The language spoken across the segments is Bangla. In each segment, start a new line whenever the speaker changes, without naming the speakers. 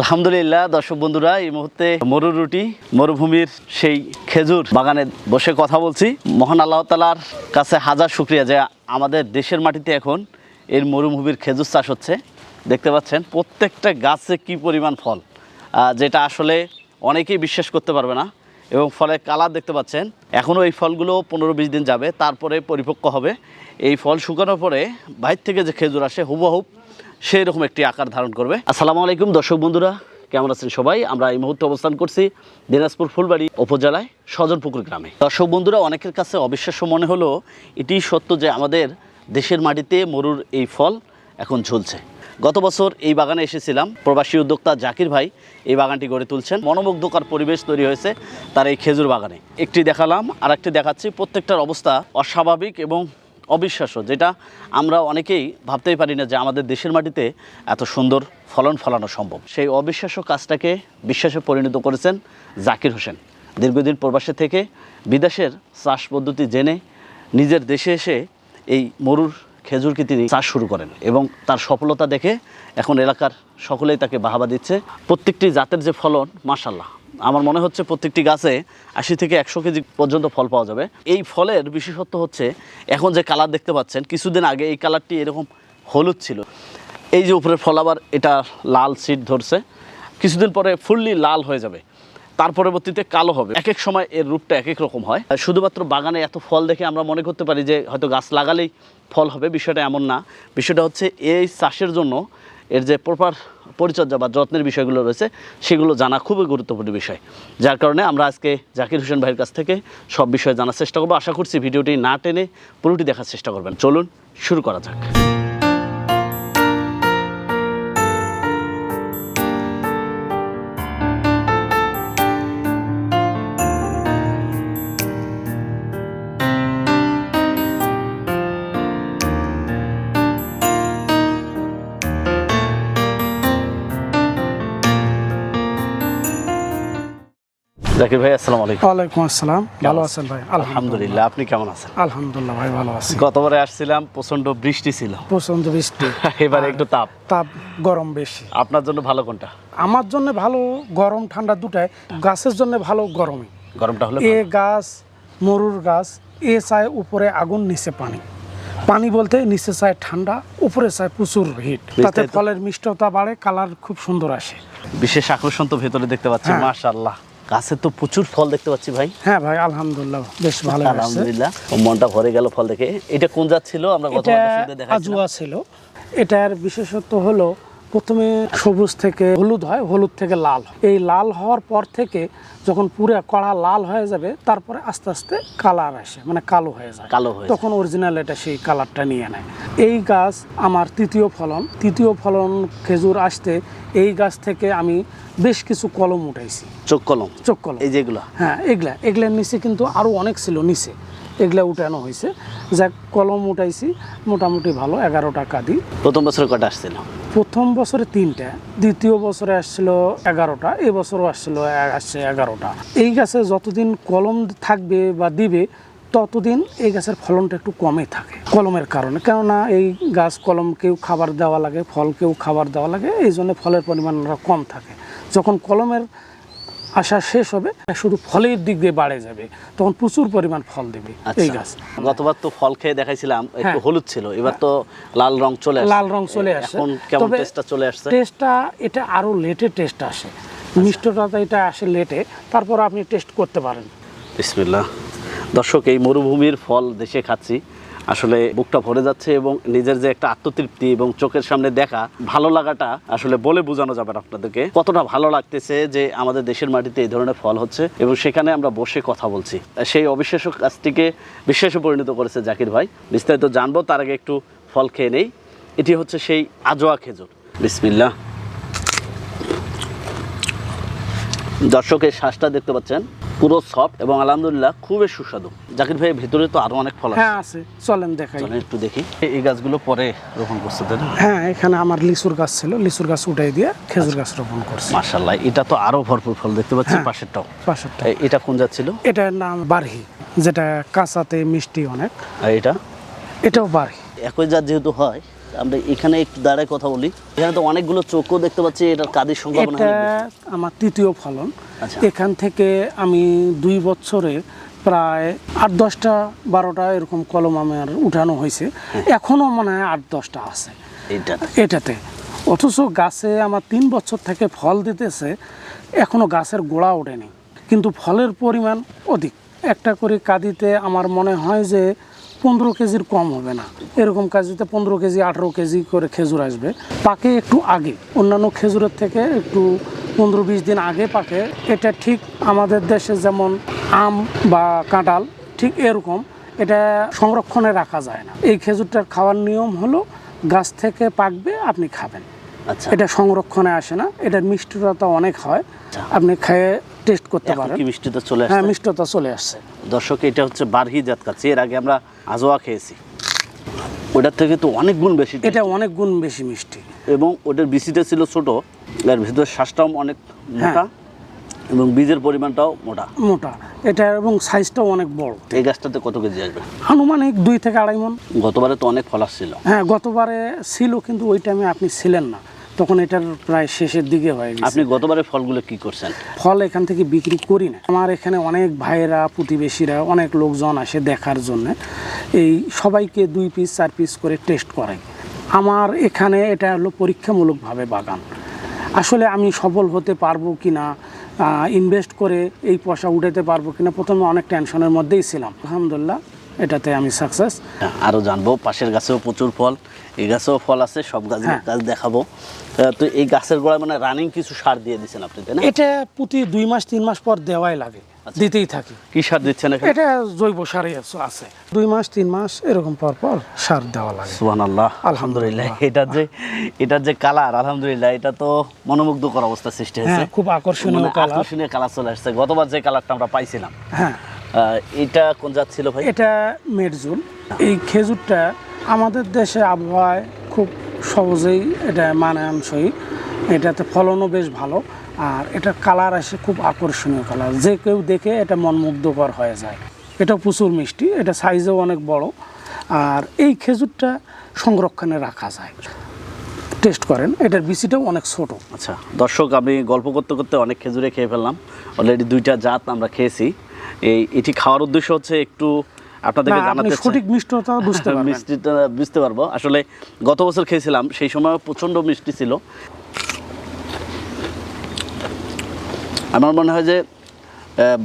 আলহামদুলিল্লাহ, দর্শক বন্ধুরা, এই মুহূর্তে মরুরুটি মরুভূমির সেই খেজুর বাগানে বসে কথা বলছি। মহান আল্লাহ তালার কাছে হাজার শুক্রিয়া যে আমাদের দেশের মাটিতে এখন এর মরুভূমির খেজুর চাষ হচ্ছে। দেখতে পাচ্ছেন প্রত্যেকটা গাছে কি পরিমাণ ফল যেটা আসলে অনেকেই বিশ্বাস করতে পারবে না এবং ফলের কালার দেখতে পাচ্ছেন। এখনও এই ফলগুলো পনেরো বিশ দিন যাবে, তারপরে পরিপক্ক হবে। এই ফল শুকানোর পরে বাইর থেকে যে খেজুর আসে হুবহুব সেই রকম একটি আকার ধারণ করবে। আসসালামু আলাইকুম দর্শক বন্ধুরা, কেমন আছেন সবাই? আমরা এই মুহূর্তে অবস্থান করছি দিনাজপুর ফুলবাড়ি উপজেলায় সজনপুকুর গ্রামে। দর্শক বন্ধুরা, অনেকের কাছে অবিশ্বাস্য মনে হলো, এটি সত্য যে আমাদের দেশের মাটিতে মরুর এই ফল এখন ঝুলছে। গত বছর এই বাগানে এসেছিলাম, প্রবাসী উদ্যোক্তা জাকির ভাই এই বাগানটি গড়ে তুলছেন। মনোমুগ্ধকর পরিবেশ তৈরি হয়েছে তার এই খেজুর বাগানে। একটি দেখালাম আর একটি দেখাচ্ছি। প্রত্যেকটার অবস্থা অস্বাভাবিক এবং অবিশ্বাস্য, যেটা আমরা অনেকেই ভাবতেই পারি না যে আমাদের দেশের মাটিতে এত সুন্দর ফলন ফলানো সম্ভব। সেই অবিশ্বাস্য কাজটাকে বিশ্বাসে পরিণত করেছেন জাকির হোসেন। দীর্ঘদিন প্রবাসে থেকে বিদেশের চাষ পদ্ধতি জেনে নিজের দেশে এসে এই মরুর খেজুরকে তিনি চাষ শুরু করেন এবং তার সফলতা দেখে এখন এলাকার সকলেই তাকে বাহাবা দিচ্ছে। প্রত্যেকটি জাতের যে ফলন মাসাল্লাহ আমার মনে হচ্ছে প্রত্যেকটি গাছে আশি থেকে একশো কেজি পর্যন্ত ফল পাওয়া যাবে। এই ফলের বিশেষত্ব হচ্ছে, এখন যে কালার দেখতে পাচ্ছেন, কিছুদিন আগে এই কালারটি এরকম হলুদ ছিল। এই যে উপরের ফল আবার এটা লাল সিট ধরছে। কিছুদিন পরে ফুললি লাল হয়ে যাবে। তার পরবর্তীতে কালো হবে। এক এক সময় এর রূপটা এক এক রকম হয়। শুধুমাত্র বাগানে এত ফল দেখে আমরা মনে করতে পারি যে হয়তো গাছ লাগালেই ফল হবে, বিষয়টা এমন না। বিষয়টা হচ্ছে এই চাষের জন্য এর যে প্রপার পরিচর্যা বা যত্নের বিষয়গুলো রয়েছে, সেগুলো জানা খুবই গুরুত্বপূর্ণ বিষয়। যার কারণে আমরা আজকে জাকির হোসেন ভাইয়ের কাছ থেকে সব বিষয়ে জানার চেষ্টা করব। আশা করছি ভিডিওটি না টেনে পুরোটি দেখার চেষ্টা করবেন। চলুন, শুরু করা যাক। জাকির ভাই আসসালামু আলাইকুম।
ওয়ালাইকুম আসসালাম। ভালো আছেন? ভাই?
আলহামদুলিল্লাহ। আপনি কেমন আছেন?
আলহামদুলিল্লাহ ভাই ভালো আছি।
গতবারে আসছিলাম প্রচণ্ড বৃষ্টি ছিল।
প্রচণ্ড বৃষ্টি।
এবারে একটু তাপ।
তাপ গরম বেশি।
আপনার জন্য ভালো কোনটা?
আমার জন্য ভালো গরম ঠান্ডা দুটাই। গাছের জন্য ভালো গরমই।
গরমটা হলো
এ গাছ মরুর গাছ এ চায় উপরে আগুন নিচে পানি। পানি বলতে নিচে চায় ঠান্ডা উপরে চায় প্রচুর হিট তাতে ফলের মিষ্টতা বাড়ে কালার খুব সুন্দর আসে।
বিশেষ আকর্ষণ তো ভেতরে দেখতে পাচ্ছি
হ্যাঁ।
মাশাআল্লাহ। গাছে তো প্রচুর ফল দেখতে পাচ্ছি ভাই।
হ্যাঁ ভাই আলহামদুলিল্লাহ বেশ ভালো
আলহামদুলিল্লাহ। মনটা ভরে গেল ফল দেখে। এটা কোন জাত ছিল? আমরা গত
এটা
দেখাচ্ছিলাম
আজুয়া ছিল। এটার বিশেষত্ব হলো প্রথমে সবুজ থেকে হলুদ হয় হলুদ থেকে লাল। এই লাল হওয়ার পর থেকে যখন পুরো কড়া লাল হয়ে যাবে তারপরে আস্তে আস্তে কালার আসে মানে কালো হয়ে যায়।
কালো হয়ে
তখন অরিজিনাল এটা সেই কালারটা নিয়ে নেয়। এই গাছ আমার তৃতীয় ফলন। তৃতীয় ফলন খেজুর আসতে এই গাছ থেকে আমি বেশ কিছু কলম উঠাইছি।
চোখ কলম?
চোখ কলম।
এই যেগুলো?
হ্যাঁ এগুলা। এগুলার নিচে কিন্তু আরও অনেক ছিল নিচে। এগুলা উঠানো হয়েছে। যাক কলম উঠাইছি মোটামুটি ভালো এগারোটা কাদি।
প্রথম বছর কটা আসছিল?
প্রথম বছরে তিনটা দ্বিতীয় বছরে আসছিল এগারোটা এবছরও আসছিল আসছে এগারোটা। এই গাছে যতদিন কলম থাকবে বা দিবে ততদিন এই গাছের ফলনটা একটু কমে থাকে কলমের কারণে। কেননা এই গাছ কলমকেও খাবার দেওয়া লাগে ফলকেও খাবার দেওয়া লাগে এই জন্য ফলের পরিমাণটা কম থাকে। যখন কলমের আসা শেষ হবে শুধু ফলের দিক দিয়ে বাড়ে যাবে তখন প্রচুর পরিমাণ ফল দেবে এই
আচ্ছা।
গাছ।
গতবার তো ফল খেয়ে দেখাইছিলাম একটু
হ্যাঁ।
হলুদ ছিল এবার তো লাল রং চলে
লাল রং চলে আসে
এখন কেমন টেস্টটা চলে আসছে?
টেস্টটা এটা আরও লেটে টেস্ট আসে। মিষ্টটা এটা আসে লেটে তারপর আপনি টেস্ট করতে পারেন।
বিসমিল্লাহ। দর্শক এই মরুভূমির ফল দেশে খাচ্ছি। আসলে বুকটা ভরে যাচ্ছে এবং নিজের যে একটা আত্মতৃপ্তি এবং চোখের সামনে দেখা, ভালো লাগাটা আসলে বলে বোঝানো যাবে না আপনাদেরকে। কতটা ভালো লাগতেছে যে আমাদের দেশের মাটিতে এই ধরনের ফল হচ্ছে এবং সেখানে আমরা বসে কথা বলছি। সেই অবিশ্বাস্য কাজটিকে বিশ্বাসে পরিণত করেছে জাকির ভাই। বিস্তারিত জানব, তার আগে একটু ফল খেয়ে নেই। এটি হচ্ছে সেই আজোয়া খেজুর। বিসমিল্লাহ। দর্শকের শ্বাসটা দেখতে পাচ্ছেন। পুরো সফট এবং আলহামদুলিল্লাহ খুবই সুস্বাদু। জাকির ভাই ভেতরে তো আরও অনেক ফল আছে।
হ্যাঁ আছে। চলেন দেখাই।
চলেন একটু দেখি। এই- গাছগুলো পরে রোপণ করছে তাই না?
হ্যাঁ এখানে আমার লিচুর গাছ ছিল। লিচুর গাছ উঠাই দিয়ে খেজুর গাছ রোপণ করছি।
মার্শাল্লাহ এটা তো আরও ভরপুর ফল দেখতে পাচ্ছি
হ্যাঁ।
পাশেরটাও।
পাশেরটা
এটা কোন জাত ছিল?
এটার নাম বারহি যেটা কাঁচাতে মিষ্টি অনেক।
আর এটা?
এটাও বারহি।
একই জাত যেহেতু হয় আমরা এখানে একটু দাঁড়ায় কথা বলি। এখানে তো অনেকগুলো চোখও দেখতে পাচ্ছি এটার কাদের সংখ্যা
এটা। আমার তৃতীয় ফলন।
আচ্ছা।
এখান থেকে আমি দুই বছরে প্রায় আট দশটা বারোটা এরকম কলম আমার উঠানো হয়েছে।
হ্যাঁ।
এখনও মনে হয় আট দশটা আছে। এটাতে। অথচ গাছে আমার তিন বছর থেকে ফল দিতেছে এখনও গাছের গোড়া ওঠেনি। কিন্তু ফলের পরিমাণ অধিক। একটা করে কাঁদিতে আমার মনে হয় যে পনেরো কেজির কম হবে না। এরকম কাজিতে পনেরো কেজি আঠেরো কেজি করে খেজুর আসবে পাকে একটু আগে। অন্যান্য খেজুরের থেকে একটু পনেরো বিশ দিন আগে পাকে। এটা ঠিক আমাদের দেশে যেমন আম বা কাঁঠাল ঠিক এরকম। এটা সংরক্ষণে রাখা যায় না। এই খেজুরটার খাওয়ার নিয়ম হলো গাছ থেকে পাকবে আপনি খাবেন।
আচ্ছা।
এটা সংরক্ষণে আসে না। এটার মিষ্টতা অনেক হয়।
আচ্ছা।
আপনি খেয়ে টেস্ট করতে পারেন।
কি মিষ্টিতে চলে
হ্যাঁ
আসছে?
মিষ্টতা চলে আসছে।
দর্শক এটা হচ্ছে বারহি জাত কাছে এর আগে আমরা আজোয়া খেয়েছি। ওটার থেকে তো অনেক গুণ বেশি
এটা অনেক গুণ বেশি মিষ্টি।
এবং ওটার বিচিটা ছিল ছোট এর ভিতরে শ্বাসটাও অনেক মোটা
হ্যাঁ।
এবং বীজের পরিমাণটাও মোটা।
মোটা। এটা এবং সাইজটাও অনেক বড়।
এই গাছটাতে কত কেজি আসবে?
আনুমানিক দুই থেকে আড়াই মন।
গতবারে তো অনেক ফল আসছিল।
হ্যাঁ গতবারে ছিল কিন্তু ওই টাইমে আপনি ছিলেন না। তখন এটার প্রায় শেষের দিকে হয়ে গেছে।
আপনি গতবারে ফলগুলো কি করছেন?
ফল এখান থেকে বিক্রি করি না। আমার এখানে অনেক ভাইয়েরা প্রতিবেশীরা অনেক লোকজন আসে দেখার জন্য। এই সবাইকে দুই পিস চার পিস করে টেস্ট করাই। আমার এখানে এটা হলো পরীক্ষামূলকভাবে বাগান। আসলে আমি সফল হতে পারব কি না ইনভেস্ট করে এই পয়সা উঠাতে পারব কিনা প্রথমে অনেক টেনশনের মধ্যেই ছিলাম। আলহামদুলিল্লাহ এটাতে আমি সাকসেস
হ্যাঁ, আরও জানব পাশের গাছেও প্রচুর ফল এই গাছেও ফল আছে সব গাছ
হ্যাঁ।
গাছ দেখাবো। তো এই গাছের গোড়ায় মানে রানিং কিছু সার দিয়ে দিচ্ছেন আপনি তাই না?
এটা প্রতি দুই মাস তিন মাস পর দেওয়াই লাগে দিতেই থাকি।
কি সার দিচ্ছেন
এটা জৈব সারই আছে- দুই মাস তিন মাস এরকম পর পর সার দেওয়া লাগে।
সুহান আল্লাহ আলহামদুলিল্লাহ এটা যে এটার যে কালার আলহামদুলিল্লাহ এটা তো মনোমুগ্ধকর অবস্থা সৃষ্টি হয়েছে।
হ্যাঁ খুব আকর্ষণীয়
মানে
কালার।
আকর্ষণীয় কালার চলে আসছে। গতবার যে কালারটা আমরা পাইছিলাম
হ্যাঁ।
এটা কোন জাত ছিল ভাই?
এটা মেরজুল। এই খেজুরটা আমাদের দেশে আবহাওয়ায় খুব সহজেই এটা মানানসই। এটাতে ফলনও বেশ ভালো আর এটা কালার আসে খুব আকর্ষণীয় কালার। যে কেউ দেখে এটা মনমুগ্ধকর হয়ে যায়। এটা প্রচুর মিষ্টি এটা সাইজেও অনেক বড় আর এই খেজুরটা সংরক্ষণে রাখা যায়। টেস্ট করেন এটার বিচিটাও অনেক ছোট।
আচ্ছা দর্শক আমি গল্প করতে করতে অনেক খেজুরে খেয়ে ফেললাম। অলরেডি দুইটা জাত আমরা খেয়েছি। এই এটি খাওয়ার উদ্দেশ্য হচ্ছে একটু আপনাদেরকে জানাতে
সঠিক মিষ্টতা বুঝতে পারবেন।
মিষ্টিটা বুঝতে পারব। আসলে গত বছর খেয়েছিলাম সেই সময় প্রচণ্ড মিষ্টি ছিল। আমার মনে হয় যে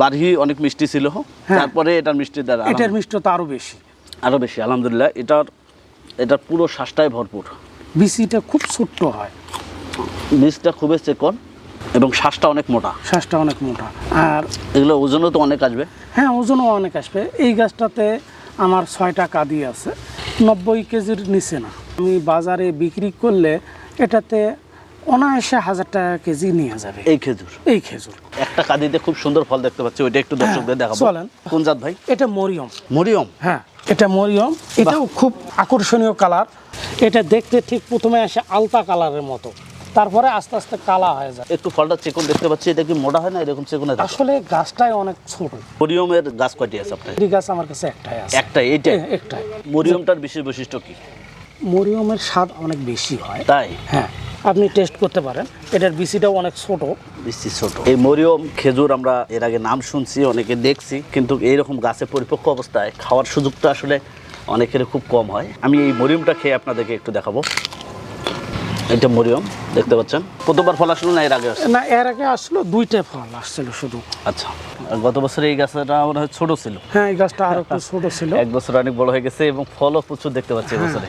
বারহি অনেক মিষ্টি ছিল।
হ্যাঁ।
তারপরে এটার মিষ্টি দ্বারা
এটার মিষ্টতা আরও বেশি।
আরও বেশি আলহামদুলিল্লাহ। এটার এটার পুরো শ্বাসটাই ভরপুর।
বিচিটা খুব ছোট্ট হয়।
বীজটা খুবই চেকন। এবং শ্বাসটা অনেক মোটা।
শ্বাসটা অনেক মোটা। আর
এগুলো ওজনও তো অনেক আসবে।
হ্যাঁ ওজনও অনেক আসবে। এই গাছটাতে আমার ছয়টা কাদি আছে। নব্বই কেজির নিচে না। আমি বাজারে বিক্রি করলে এটাতে অনায়াসে হাজার টাকা কেজি নিয়ে যাবে।
এই খেজুর?
এই খেজুর।
একটা কাঁদিতে খুব সুন্দর ফল দেখতে পাচ্ছি। ওইটা একটু দর্শকদের দেখাবো।
চলেন।
কোন জাত ভাই?
এটা মরিয়ম।
মরিয়ম?
হ্যাঁ এটা মরিয়ম। এটাও খুব আকর্ষণীয় কালার। এটা দেখতে ঠিক প্রথমে আসে আলতা কালারের মতো। তারপরে আস্তে আস্তে কালা হয়ে যায়।
একটু ফলটা চেকন দেখতে পাচ্ছি এটা কি মোটা হয় না এরকম চেকনের
আসলে গাছটাই অনেক ছোট।
মরিয়মের গাছ কয়টি আছে আপনার?
এই গাছ আমার কাছে একটাই আছে।
একটা এইটা?
এ- একটাই।
মরিয়মটার বিশেষ বৈশিষ্ট্য কি?
মরিয়মের স্বাদ অনেক বেশি হয়।
তাই?
হ্যাঁ আপনি টেস্ট করতে পারেন। এটার বিচিটাও অনেক ছোট।
বেশি ছোট। এই মরিয়ম খেজুর আমরা এর আগে নাম শুনছি অনেকে দেখছি কিন্তু এইরকম গাছে পরিপক্ক অবস্থায় খাওয়ার সুযোগটা আসলে অনেকের খুব কম হয়। আমি এই মরিয়মটা খেয়ে আপনাদেরকে একটু দেখাবো। এটা মরিয়ম দেখতে পাচ্ছেন। কতবার ফল আসলো না এর আগে
না এর আগে আসলো দুইটা ফল আসছিল শুধু।
আচ্ছা গত বছর এই গাছটা মনে হয় ছোট ছিল।
হ্যাঁ এই গাছটা আরও একটু ছোট ছিল।
এক বছর অনেক বড় হয়ে গেছে এবং ফলও প্রচুর দেখতে পাচ্ছি এবছরে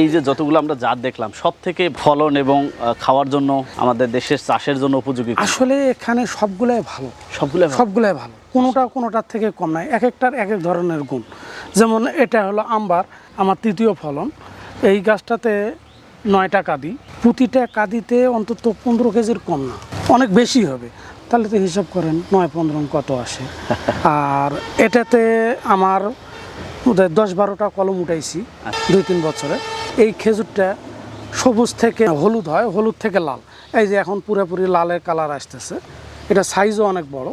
এই যে যতগুলো আমরা জাত দেখলাম সব থেকে ফলন এবং খাওয়ার জন্য আমাদের দেশের চাষের জন্য উপযোগী
আসলে এখানে সবগুলাই ভালো।
সবগুলো ভালো।
সবগুলাই ভালো। কোনোটা কোনোটার থেকে কম নাই। এক একটার এক এক ধরনের গুণ। যেমন এটা হলো আম্বার আমার তৃতীয় ফলন। এই গাছটাতে নয়টা কাদি। প্রতিটা কাদিতে অন্তত পনেরো কেজির কম না। অনেক বেশি হবে। তাহলে তো হিসাব করেন নয় পনেরো কত আসে। আর এটাতে আমার দশ বারোটা কলম উঠাইছি দুই তিন বছরে। এই খেজুরটা সবুজ থেকে হলুদ হয় হলুদ থেকে লাল। এই যে এখন পুরোপুরি লালের কালার আসতেছে। এটা সাইজও অনেক বড়।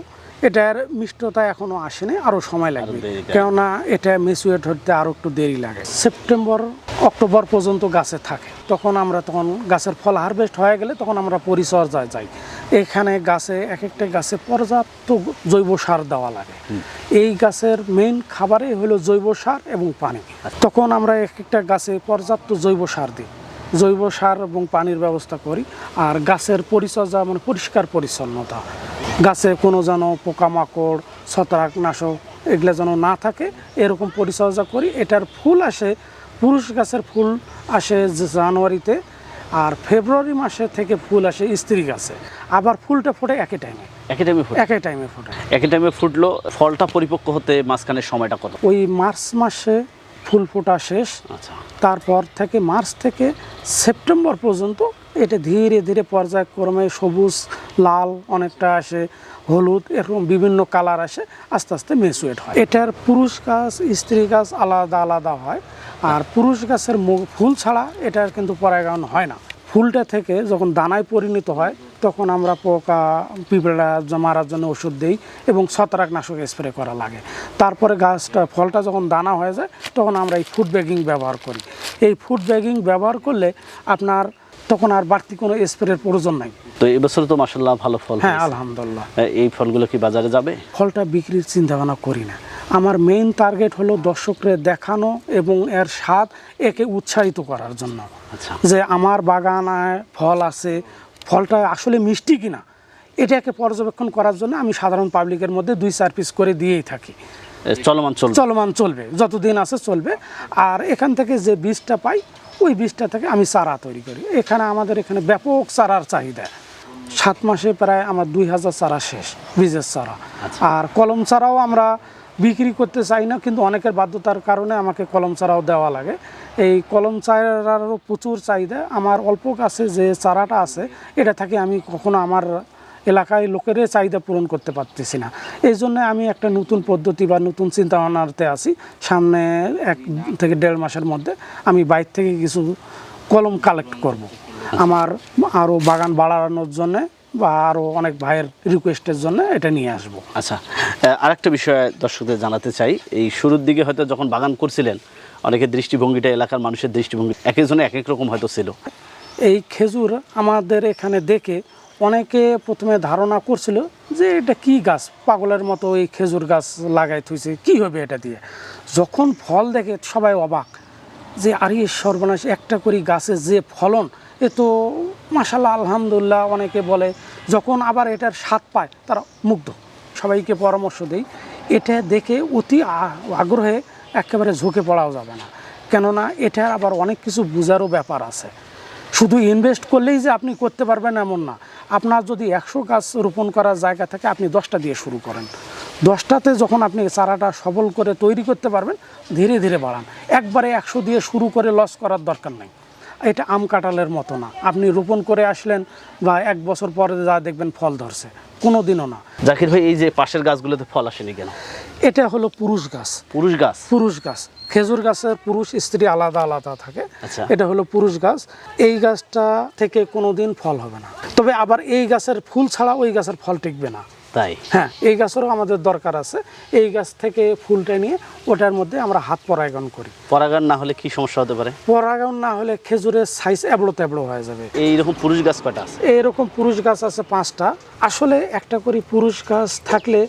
এটার মিষ্টতা এখনও আসেনি আরও সময় লাগবে। কেননা এটা মেচুয়েট হতে আরও একটু দেরি লাগে। সেপ্টেম্বর অক্টোবর পর্যন্ত গাছে থাকে। তখন আমরা তখন গাছের ফল হারভেস্ট হয়ে গেলে তখন আমরা পরিচর্যায় যাই। এখানে গাছে এক একটা গাছে পর্যাপ্ত জৈব সার দেওয়া লাগে। এই গাছের মেইন খাবারই হলো জৈব সার এবং পানি। তখন আমরা এক একটা গাছে পর্যাপ্ত জৈব সার দিই। জৈব সার এবং পানির ব্যবস্থা করি। আর গাছের পরিচর্যা মানে পরিষ্কার পরিচ্ছন্নতা। গাছে কোনো যেন পোকামাকড় ছত্রাকনাশক এগুলো যেন না থাকে এরকম পরিচর্যা করি। এটার ফুল আসে পুরুষ গাছের ফুল আসে জানুয়ারিতে আর ফেব্রুয়ারি মাসে থেকে ফুল আসে স্ত্রী গাছে। আবার ফুলটা ফোটে একই টাইমে
একই টাইমে
একই টাইমে ফোটে।
একই টাইমে ফুটলো ফলটা পরিপক্ক হতে মাঝখানের সময়টা কত?
ওই মার্চ মাসে ফুল ফোটা শেষ।
আচ্ছা।
তারপর থেকে মার্চ থেকে সেপ্টেম্বর পর্যন্ত এটা ধীরে ধীরে পর্যায়ক্রমে সবুজ লাল অনেকটা আসে হলুদ এরকম বিভিন্ন কালার আসে আস্তে আস্তে মেচুয়েট হয়। এটার পুরুষ গাছ স্ত্রী গাছ আলাদা আলাদা হয়। আর পুরুষ গাছের মু- ফুল ছাড়া এটার কিন্তু পরাগায়ন হয় না। ফুলটা থেকে যখন দানায় পরিণত হয় তখন আমরা পোকা পিঁপড়া মারার জন্য ওষুধ দিই এবং ছত্রাকনাশক স্প্রে করা লাগে। তারপরে গাছটা ফলটা যখন দানা হয়ে যায় তখন আমরা এই ফুড ব্যাগিং ব্যবহার করি। এই ফুড ব্যাগিং ব্যবহার করলে আপনার তখন আর বাড়তি কোনো স্প্রের প্রয়োজন নাই।
তো এবছর তো মাসাল্লাহ ভালো ফল
হ্যাঁ। আলহামদুলিল্লাহ।
এই ফলগুলো কি বাজারে যাবে?
ফলটা বিক্রির চিন্তা ভাবনা করি না। আমার মেইন টার্গেট হলো দর্শকদের দেখানো এবং এর স্বাদ একে উৎসাহিত করার জন্য।
আচ্ছা।
যে আমার বাগানায় ফল আছে ফলটা আসলে মিষ্টি কিনা এটাকে পর্যবেক্ষণ করার জন্য আমি সাধারণ পাবলিকের মধ্যে দুই চার পিস করে দিয়েই থাকি।
চলমান চলবে।
চলমান চলবে যতদিন আছে চলবে। আর এখান থেকে যে বীজটা পাই ওই বীজটা থেকে আমি চারা তৈরি করি। এখানে আমাদের এখানে ব্যাপক চারার চাহিদা। সাত মাসে প্রায় আমার দুই হাজার চারা শেষ বীজের চারা। আর কলম চারাও আমরা বিক্রি করতে চাই না কিন্তু অনেকের বাধ্যতার কারণে আমাকে কলম চারাও দেওয়া লাগে। এই কলম চারারও প্রচুর চাহিদা আমার অল্প গাছে যে চারাটা আছে, এটা থেকে আমি কখনো আমার এলাকায় লোকের চাহিদা পূরণ করতে পারতেছি না এই জন্য আমি একটা নতুন পদ্ধতি বা নতুন চিন্তা ভাবনাতে আছি সামনে এক থেকে দেড় মাসের মধ্যে আমি বাইর থেকে কিছু কলম কালেক্ট করব। আমার আরও বাগান বাড়ানোর জন্য বা আরও অনেক ভাইয়ের রিকোয়েস্টের জন্য এটা নিয়ে আসব।
আচ্ছা আরেকটা বিষয় দর্শকদের জানাতে চাই এই শুরুর দিকে হয়তো যখন বাগান করছিলেন অনেকের দৃষ্টিভঙ্গিটা এলাকার মানুষের দৃষ্টিভঙ্গি এক একজনে এক এক রকম হয়তো ছিল।
এই খেজুর আমাদের এখানে দেখে অনেকে প্রথমে ধারণা করছিল যে এটা কি গাছ, পাগলের মতো এই খেজুর গাছ লাগাই থুইছে, কি হবে এটা দিয়ে? যখন ফল দেখে সবাই অবাক যে আর আরে সর্বনাশ, একটা করে গাছে যে ফলন, এ তো মাসাল্লাহ আলহামদুলিল্লাহ অনেকে বলে, যখন আবার এটার স্বাদ পায়, তারা মুগ্ধ। সবাইকে পরামর্শ দেই। এটা দেখে অতি আগ্রহে একেবারে ঝুঁকে পড়াও যাবে না। কেননা এটার আবার অনেক কিছু বোঝারও ব্যাপার আছে। শুধু ইনভেস্ট করলেই যে আপনি করতে পারবেন এমন না। আপনার যদি একশো গাছ রোপণ করার জায়গা থাকে, আপনি দশটা দিয়ে শুরু করেন। দশটাতে যখন আপনি চারাটা সবল করে তৈরি করতে পারবেন, ধীরে ধীরে বাড়ান। একবারে একশো দিয়ে শুরু করে লস করার দরকার নেই। এটা আম কাঁঠালের মতো না। আপনি রোপণ করে আসলেন বা এক বছর পরে যা দেখবেন ফল ধরছে কোনো দিনও না।
জাকির ভাই এই যে পাশের গাছগুলোতে ফল আসেনি কেন?
এটা হলো পুরুষ গাছ।
পুরুষ গাছ?
পুরুষ গাছ। খেজুর গাছের পুরুষ স্ত্রী আলাদা আলাদা থাকে।
আচ্ছা।
এটা হলো পুরুষ গাছ। এই গাছটা থেকে কোনো দিন ফল হবে না। তবে আবার এই গাছের ফুল ছাড়া ওই গাছের ফল টিকবে না।
তাই?
হ্যাঁ এই গাছেরও আমাদের দরকার আছে। এই গাছ থেকে ফুলটা নিয়ে ওটার মধ্যে আমরা হাত পরাগায়ন করি।
পরাগান না হলে কি সমস্যা হতে পারে?
পরাগায়ন না হলে খেজুরের সাইজ এবড়ো তেবড়ো হয়ে যাবে।
এইরকম পুরুষ গাছ কয়টা আছে?
এইরকম পুরুষ গাছ আছে পাঁচটা। আসলে একটা করে পুরুষ গাছ থাকলে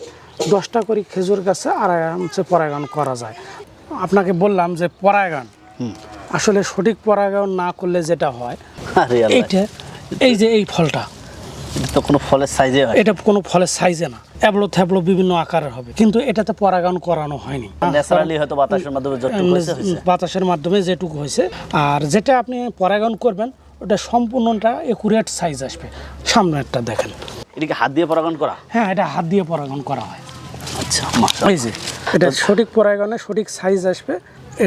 দশটা করে খেজুর গাছে আরামসে পরাগায়ন করা যায়। আপনাকে বললাম যে পরাগায়ন। আসলে সঠিক পরাগায়ন না করলে যেটা হয় এইটা এই যে এই ফলটা।
তো কোনো ফলের সাইজে
এটা কোনো ফলের সাইজে না। এবলো থ্যাবলো বিভিন্ন আকারের হবে। কিন্তু এটাতে পরাগায়ন করানো হয়নি।
ন্যাচারালি হয়তো বাতাসের মাধ্যমে
বাতাসের মাধ্যমে যেটুকু হয়েছে। আর যেটা আপনি পরাগায়ন করবেন ওটা সম্পূর্ণটা একুরেট সাইজ আসবে। সামনেরটা দেখেন।
এটাকে হাত দিয়ে পরাগান করা?
হ্যাঁ এটা হাত দিয়ে পরাগায়ন করা হয়।
আচ্ছা
এই যে এটা সঠিক পরাগায়নে সঠিক সাইজ আসবে।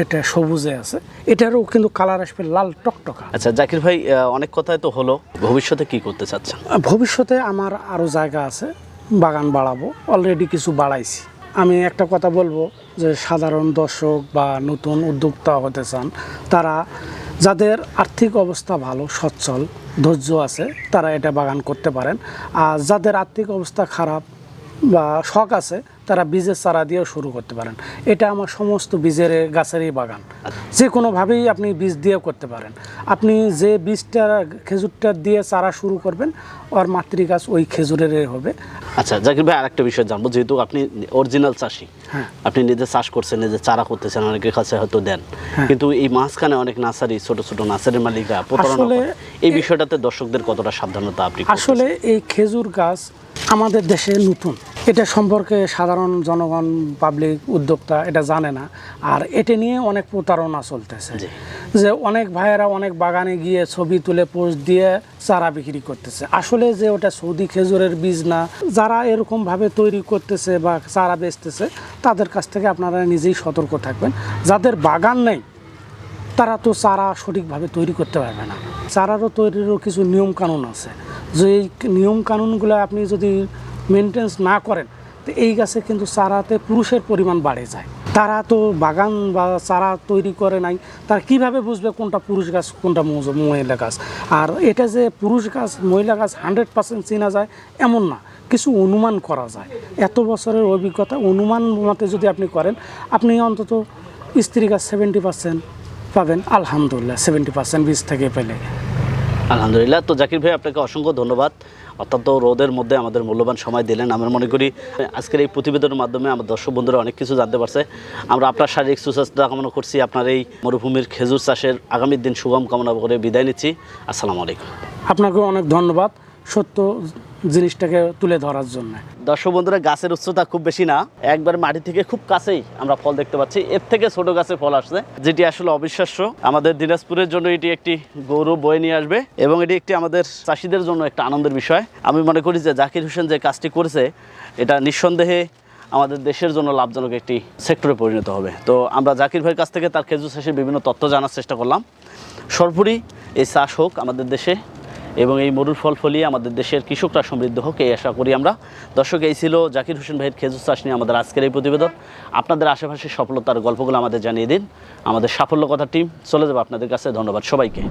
এটা সবুজে আছে। এটারও কিন্তু কালার আসবে লাল টকটকা।
আচ্ছা জাকির ভাই অনেক কথাই তো হলো। ভবিষ্যতে কি করতে চাচ্ছেন?
ভবিষ্যতে আমার আরও জায়গা আছে বাগান বাড়াবো। অলরেডি কিছু বাড়াইছি। আমি একটা কথা বলব যে সাধারণ দর্শক বা নতুন উদ্যোক্তা হতে চান তারা যাদের আর্থিক অবস্থা ভালো সচ্ছল ধৈর্য আছে তারা এটা বাগান করতে পারেন। আর যাদের আর্থিক অবস্থা খারাপ বা শখ আছে তারা বীজের চারা দিয়েও শুরু করতে পারেন। এটা আমার সমস্ত বীজের গাছেরই বাগান। যে কোনোভাবেই আপনি বীজ দিয়ে করতে পারেন। আপনি যে বীজটা খেজুরটা দিয়ে চারা শুরু করবেন ওর মাতৃ গাছ ওই খেজুরের হবে।
আচ্ছা জাকির ভাই আরেকটা বিষয় জানব। যেহেতু আপনি অরিজিনাল চাষি
হ্যাঁ।
আপনি নিজে চাষ করছেন নিজে চারা করতেছেন অনেকের কাছে হয়তো দেন।
হ্যাঁ।
কিন্তু এই মাঝখানে অনেক নার্সারি ছোট ছোট নার্সারির মালিকরা প্রতারণা
আসলে
এই বিষয়টাতে দর্শকদের কতটা সাবধানতা আপনি
আসলে এই খেজুর গাছ আমাদের দেশে নতুন। এটা সম্পর্কে সাধারণ জনগণ পাবলিক উদ্যোক্তা এটা জানে না। আর এটা নিয়ে অনেক প্রতারণা চলতেছে। যে অনেক ভাইয়েরা অনেক বাগানে গিয়ে ছবি তুলে পোস্ট দিয়ে চারা বিক্রি করতেছে। আসলে যে ওটা সৌদি খেজুরের বীজ না যারা এরকমভাবে তৈরি করতেছে বা চারা বেচতেছে তাদের কাছ থেকে আপনারা নিজেই সতর্ক থাকবেন। যাদের বাগান নেই তারা তো চারা সঠিকভাবে তৈরি করতে পারবে না। চারারও তৈরিরও কিছু নিয়ম কানুন আছে। যে এই নিয়ম কানুনগুলো আপনি যদি মেনটেন্স না করেন, তো এই গাছে কিন্তু চারাতে পুরুষের পরিমাণ বাড়ে যায়। তারা তো বাগান বা চারা তৈরি করে নাই, তার কীভাবে বুঝবে কোনটা পুরুষ গাছ, কোনটা মহ- মহিলা গাছ? আর এটা যে পুরুষ গাছ, মহিলা গাছ হান্ড্রেড পার্সেন্ট চেনা যায়, এমন না। কিছু অনুমান করা যায়। এত বছরের অভিজ্ঞতা, অনুমান মতে যদি আপনি করেন, আপনি অন্তত স্ত্রী গাছ সেভেন্টি পার্সেন্ট পাবেন, আলহামদুলিল্লাহ সেভেন্টি পার্সেন্ট বীজ থেকে পেলে।
আলহামদুলিল্লাহ। তো জাকির ভাই, আপনাকে অসংখ্য ধন্যবাদ। অত্যন্ত রোদের মধ্যে আমাদের মূল্যবান সময় দিলেন। আমরা মনে করি, আজকের এই প্রতিবেদনের মাধ্যমে আমার দর্শক বন্ধুরা অনেক কিছু জানতে পারছে। আমরা আপনার শারীরিক সুস্বাস্থ্য কামনা করছি। আপনার এই মরুভূমির খেজুর চাষের আগামী দিন সুগম কামনা করে বিদায় নিচ্ছি। আসসালামু আলাইকুম।
আপনাকেও অনেক ধন্যবাদ। সত্য জিনিসটাকে তুলে ধরার জন্য।
দর্শক বন্ধুরা, গাছের উচ্চতা খুব বেশি না। একবার মাটি থেকে খুব কাছেই আমরা ফল দেখতে পাচ্ছি। এর থেকে ছোট গাছে ফল আসছে, যেটি আসলে অবিশ্বাস্য। আমাদের দিনাজপুরের জন্য এটি একটি গৌরব বয়ে নিয়ে আসবে এবং এটি একটি আমাদের চাষিদের জন্য একটা আনন্দের বিষয়। আমি মনে করি যে জাকির হোসেন যে কাজটি করেছে, এটা নিঃসন্দেহে আমাদের দেশের জন্য লাভজনক একটি সেক্টরে পরিণত হবে। তো আমরা জাকির ভাইয়ের কাছ থেকে তার খেজুর চাষের বিভিন্ন তথ্য জানার চেষ্টা করলাম। সর্বোপরি এই চাষ হোক আমাদের দেশে। এবং এই মরুর ফল ফলিয়ে আমাদের দেশের কৃষকরা সমৃদ্ধ হোক, এই আশা করি আমরা। দর্শক, এই ছিল জাকির হোসেন ভাইয়ের খেজুর চাষ নিয়ে আমাদের আজকের এই প্রতিবেদন। আপনাদের আশেপাশে সফলতার গল্পগুলো আমাদের জানিয়ে দিন। আমাদের সাফল্য কথা টিম, চলে যাবে আপনাদের কাছে। ধন্যবাদ সবাইকে।